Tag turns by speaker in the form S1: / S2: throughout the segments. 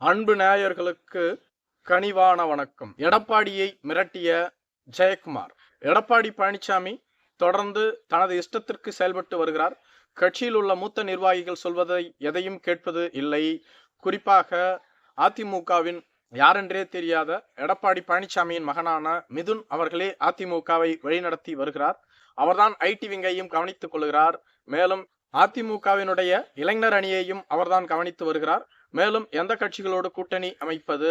S1: அன்பு நேயர்களுக்கு கனிவான வணக்கம். எடப்பாடியை மிரட்டிய ஜெயக்குமார். எடப்பாடி பழனிசாமி தொடர்ந்து தனது இஷ்டத்திற்கு செயல்பட்டு வருகிறார். கட்சியில் உள்ள மூத்த நிர்வாகிகள் சொல்வதை எதையும் கேட்பது இல்லை. குறிப்பாக அதிமுகவின் யாரென்றே தெரியாத எடப்பாடி பழனிசாமியின் மகனான மிதுன் அவர்களே அதிமுகவை வழிநடத்தி வருகிறார். அவர்தான் ஐடி விங்கையும் கவனித்துக் கொள்கிறார். மேலும் அதிமுகவினுடைய இளைஞர் அணியையும் அவர்தான் கவனித்து வருகிறார். மேலும் எந்த கட்சிகளோடு கூட்டணி அமைப்பது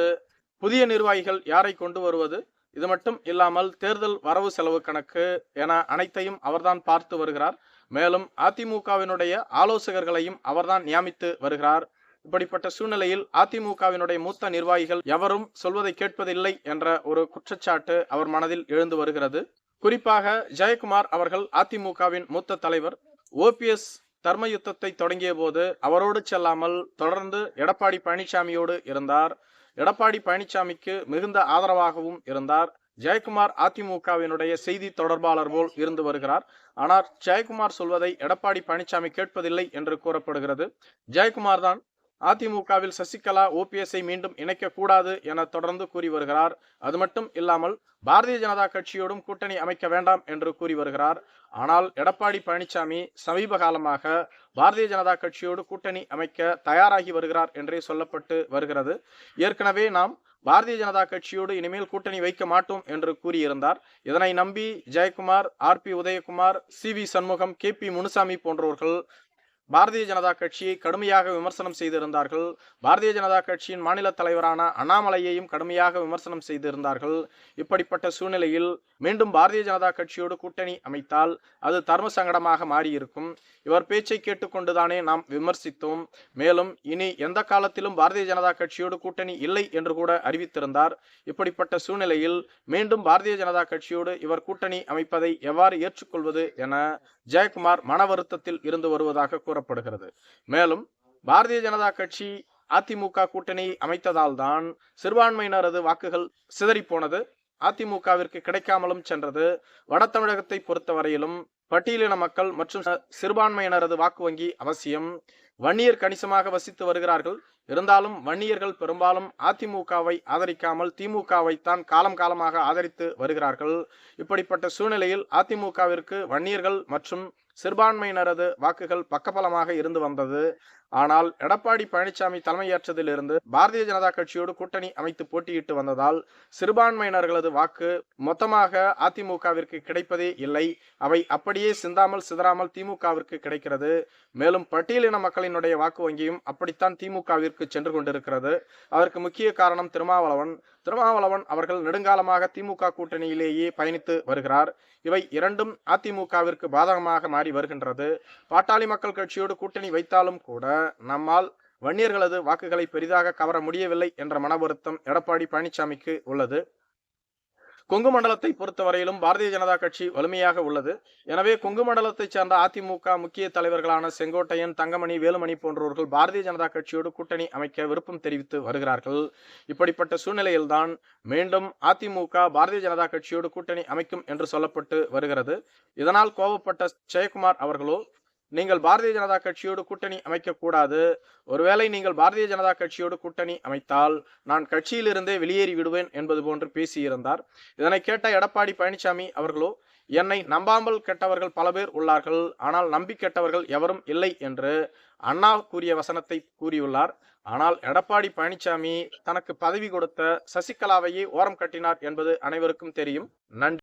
S1: புதிய நிர்வாகிகள் யாரை கொண்டு வருவது இது மட்டும் இல்லாமல் தேர்தல் வரவு செலவு கணக்கு என அனைத்தையும் அவர்தான் பார்த்து வருகிறார். மேலும் அதிமுகவினுடைய ஆலோசகர்களையும் அவர்தான் நியமித்து வருகிறார். இப்படிப்பட்ட சூழ்நிலையில் அதிமுகவினுடைய மூத்த நிர்வாகிகள் எவரும் சொல்வதை கேட்பதில்லை என்ற ஒரு குற்றச்சாட்டு அவர் மனதில் எழுந்து வருகிறது. குறிப்பாக ஜெயக்குமார் அவர்கள் அதிமுகவின் மூத்த தலைவர். ஓபிஎஸ் தர்ம யுத்தத்தை தொடங்கிய போது அவரோடு செல்லாமல் தொடர்ந்து எடப்பாடி பழனிசாமியோடு இருந்தார். எடப்பாடி பழனிசாமிக்கு மிகுந்த ஆதரவாகவும் இருந்தார். ஜெயக்குமார் அதிமுகவினுடைய செய்தி தொடர்பாளர் போல் இருந்து வருகிறார். ஆனால் ஜெயக்குமார் சொல்வதை எடப்பாடி பழனிசாமி கேட்பதில்லை என்று கூறப்படுகிறது. ஜெயக்குமார் தான் அதிமுகவில் சசிகலா ஓபிஎஸ்ஐ மீண்டும் இணைக்கக்கூடாது என தொடர்ந்து கூறி வருகிறார். அது மட்டும் இல்லாமல் பாரதிய ஜனதா கட்சியோடும் கூட்டணி அமைக்க வேண்டாம் என்று கூறி வருகிறார். ஆனால் எடப்பாடி பழனிசாமி சமீப காலமாக பாரதிய ஜனதா கட்சியோடு கூட்டணி அமைக்க தயாராகி வருகிறார் என்றே சொல்லப்பட்டு வருகிறது. ஏற்கனவே நாம் பாரதிய ஜனதா கட்சியோடு இனிமேல் கூட்டணி வைக்க மாட்டோம் என்று கூறியிருந்தார். இதனை நம்பி Jayakumar R P Udayakumar C V Shanmugam K P Munusamy போன்றவர்கள் பாரதிய ஜனதா கட்சியை கடுமையாக விமர்சனம் செய்திருந்தார்கள். பாரதிய ஜனதா கட்சியின் மாநில தலைவரான அண்ணாமலையையும் கடுமையாக விமர்சனம் செய்திருந்தார்கள். இப்படிப்பட்ட சூழ்நிலையில் மீண்டும் பாரதிய ஜனதா கட்சியோடு கூட்டணி அமைத்தால் அது தர்ம சங்கடமாக மாறியிருக்கும். இவர் பேச்சை கேட்டுக்கொண்டுதானே நாம் விமர்சித்தோம். மேலும் இனி எந்த காலத்திலும் பாரதிய ஜனதா கட்சியோடு கூட்டணி இல்லை என்று கூட அறிவித்திருந்தார். இப்படிப்பட்ட சூழ்நிலையில் மீண்டும் பாரதிய ஜனதா கட்சியோடு இவர் கூட்டணி அமைப்பதை எவ்வாறு ஏற்றுக்கொள்வது என ஜெயக்குமார் மன வருத்தத்தில் இருந்து வருவதாக கூறப்படுகிறது. மேலும் பாரதிய ஜனதா கட்சி அதிமுக கூட்டணி அமைத்ததால் தான் சிறுபான்மையினரது வாக்குகள் சிதறிப்போனது. அதிமுகவிற்கு கிடைக்காமலும் சென்றது. வட தமிழகத்தை பொறுத்தவரையிலும் பட்டியலின மக்கள் மற்றும் சிறுபான்மையினரது வாக்கு வங்கி அவசியம். வன்னியர் கணிசமாக வசித்து வருகிறார்கள். இருந்தாலும் வன்னியர்கள் பெரும்பாலும் அதிமுகவை ஆதரிக்காமல் திமுகவை தான் காலம் காலமாக ஆதரித்து வருகிறார்கள். இப்படிப்பட்ட சூழ்நிலையில் அதிமுகவிற்கு வன்னியர்கள் மற்றும் சிறுபான்மையினரது வாக்குகள் பக்கபலமாக இருந்து வந்தது. ஆனால் எடப்பாடி பழனிசாமி தலைமையேற்றதிலிருந்து பாரதிய ஜனதா கட்சியோடு கூட்டணி அமைத்து போட்டியிட்டு வந்ததால் சிறுபான்மையினர்களது வாக்கு மொத்தமாக அதிமுகவிற்கு கிடைப்பதே இல்லை. அவை அப்படியே சிந்தாமல் சிதறாமல் திமுகவிற்கு கிடைக்கிறது. மேலும் பட்டியலின மக்களினுடைய வாக்கு வங்கியும் அப்படித்தான் திமுகவிற்கு சென்று கொண்டிருக்கிறது. அதற்கு முக்கிய காரணம் திருமாவளவன். திருமாவளவன் அவர்கள் நெடுங்காலமாக திமுக கூட்டணியிலேயே பயணித்து வருகிறார். இவை இரண்டும் அதிமுகவிற்கு பாதகமாக மாறி வருகின்றது. பாட்டாளி மக்கள் கட்சியோடு கூட்டணி வைத்தாலும் கூட நம்மால் வன்னியர்களது வாக்குகளை பெரிதாக கவர முடியவில்லை என்ற மன வருத்தம் எடப்பாடி பழனிசாமிக்கு உள்ளது. கொங்கு மண்டலத்தை பொறுத்தவரையிலும் பாரதிய ஜனதா கட்சி வலிமையாக உள்ளது. எனவே கொங்கு மண்டலத்தைச் சேர்ந்த அதிமுக முக்கிய தலைவர்களான செங்கோட்டையன் தங்கமணி வேலுமணி போன்றவர்கள் பாரதிய ஜனதா கட்சியோடு கூட்டணி அமைக்க விருப்பம் தெரிவித்து வருகிறார்கள். இப்படிப்பட்ட சூழ்நிலையில்தான் மீண்டும் அதிமுக பாரதிய ஜனதா கட்சியோடு கூட்டணி அமைக்கும் என்று சொல்லப்பட்டு வருகிறது. இதனால் கோபப்பட்ட ஜெயக்குமார் அவர்களோ நீங்கள் பாரதிய ஜனதா கட்சியோடு கூட்டணி அமைக்கக்கூடாது. ஒருவேளை நீங்கள் பாரதிய ஜனதா கட்சியோடு கூட்டணி அமைத்தால் நான் கட்சியிலிருந்தே வெளியேறி விடுவேன் என்பது போன்று பேசியிருந்தார். இதனை கேட்ட எடப்பாடி பழனிசாமி அவர்களோ என்னை நம்பாமல் கெட்டவர்கள் பல பேர் உள்ளார்கள். ஆனால் நம்பி கெட்டவர்கள் எவரும் இல்லை என்று அண்ணா கூறிய வசனத்தை கூறியுள்ளார். ஆனால் எடப்பாடி பழனிசாமி தனக்கு பதவி கொடுத்த சசிகலாவையே ஓரம் கட்டினார் என்பது அனைவருக்கும் தெரியும். நன்றி.